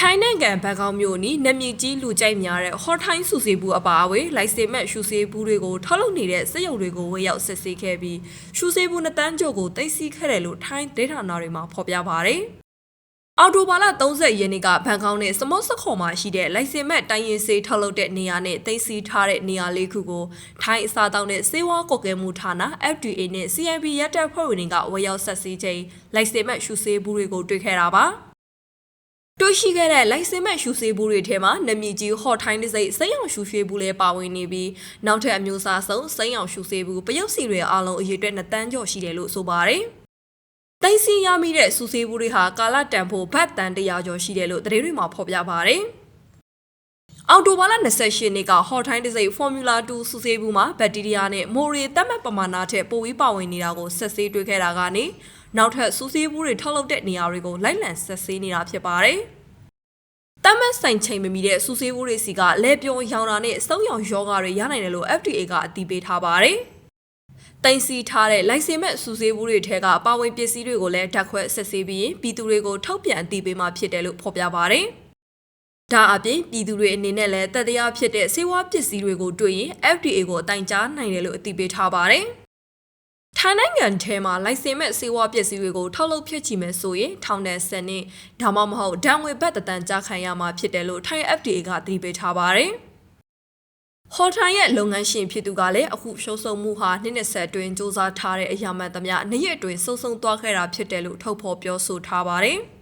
ထိုင်းနိုင်ငံဘန်ကောက်မြို့နီးနမည်ကြီးလူကြိုက်များတဲ့ဟော်ထိုင်းစုစီဘူးအပါအဝင်လိုက်စင်မက်ရှူစေးဘူးတွေကိုထုတ်လုပ်နေတဲ့စက်ရုံတွေကိုဝေရောက်စစ်ဆေးခဲ့ပြီးရှူစေးဘူးနှစ်တန်းကျော်ကိုတင်စီခဲ့တယ်လို့ထိုင်းဒေတာနာတွေမှာဖော်ပြပါတယ်။အော်တိုဘာလ30ရက်နေ့ကဘန်ကောက်နဲ့စမော့စခေါ်မှာရှိတဲ့လိုက်စင်မက်တိုင်းရင်စေးထုတ်လုပ်တဲ့နေရာနဲ့တင်စီထားတဲ့နေရာလေးခုကိုထိုင်းအစားတောက်နဲ့စေဝါကော်ကဲမှုဌာန FDA နဲ့ CIB ရက်တပ်ဖွဲ့ဝင်တွေကဝေရောက်ဆက်စည်းချိန်လိုက်စင်မက်ရှူစေးဘူးတွေကိုတွေ့ခဲ့တာပါ။ တွေ့ရှိခဲ့တဲ့လိုက်စင်မဲ့ရှူစေးဘူးတွေထဲမှာနမီကြီးဟော့ထိုင်းတစ်စိတ်စိမ့်အောင်ရှူရွှေဘူးလည်းပါဝင်နေပြီးနောက်ထပ်အမျိုးအစားဆုံးစိမ့်အောင်ရှူစေးဘူးပယုတ်စီတွေအားလုံးအရေးအတွက်နှစ်တန်းကျော်ရှိတယ်လို့ဆိုပါတယ်။တိုင်းစီရမိတဲ့စူစေးဘူးတွေဟာကာလတန်ဖို့ဘတ်တန်100ကျော်ရှိတယ်လို့သတင်းတွေမှာဖော်ပြပါတယ်။အော်တိုဘာလ28ရက်နေ့ကဟော်ထိုင်းတစ်စိတ် Formula 2စူစေးဘူးမှာဘက်တီးရီးယားနဲ့မိုရီတက်မှတ်ပမာဏထက်ပိုပြီးပါဝင်နေတာကိုဆက်ဆေးတွေ့ခဲ့တာကနေ နောက်ထပ်စူစေးဘူးတွေထုတ်လုပ်တဲ့နေရာတွေကိုလိုက်လံဆက်ဆေးနေတာဖြစ်ပါတယ်။တမတ်ဆိုင်ချိန်မမီတဲ့စူဆေးဘူးတွေစီကလဲပြုံရောင်တာနဲ့စုံရောင်ယောဂါတွေရနိုင်တယ်လို့ FDA ကအတည်ပြုထားပါတယ်။တင်စီထားတဲ့လိုင်စင်မဲ့စူဆေးဘူးတွေထဲကပါဝင်ပစ္စည်းတွေကိုလည်းဓာတ်ခွဲဆက်ဆေးပြီးပြည်သူတွေကိုထုတ်ပြန်အတည်ပြုမှာဖြစ်တယ်လို့ဖော်ပြပါတယ်။ဒါအပြင်ပြည်သူတွေအနေနဲ့လည်းတတရားဖြစ်တဲ့ဆေးဝါးပစ္စည်းတွေကိုတွေ့ရင် FDA ကိုအတိုင်ကြားနိုင်တယ်လို့အတည်ပြုထားပါတယ်။ ထိုင်းနိုင်ငံထဲမှာလိုင်စင်မဲ့စေဝါပစ္စည်းတွေကိုထုတ်လုပ်ဖြစ်ချီမယ်ဆိုရင်ထောင်ဒဏ်10နှစ်ဒါမှမဟုတ်ဒဏ်ငွေဘတ်တသန်းကြားခံရမှာဖြစ်တယ်လို့ထိုင်း FDA ကသတိပေးထားပါတယ်။ဟော်ထိုင်းရဲ့လုပ်ငန်းရှင်ဖြစ်သူကလည်းအခုရှုံးဆုံးမှုဟာနှစ်နှစ်ဆက်အတွင်းစ조사ထားတဲ့အရာမှန်သမျှနှစ်ရက်အတွင်းစုံစုံသွားခဲ့တာဖြစ်တယ်လို့ထုတ်ဖော်ပြောဆိုထားပါတယ်။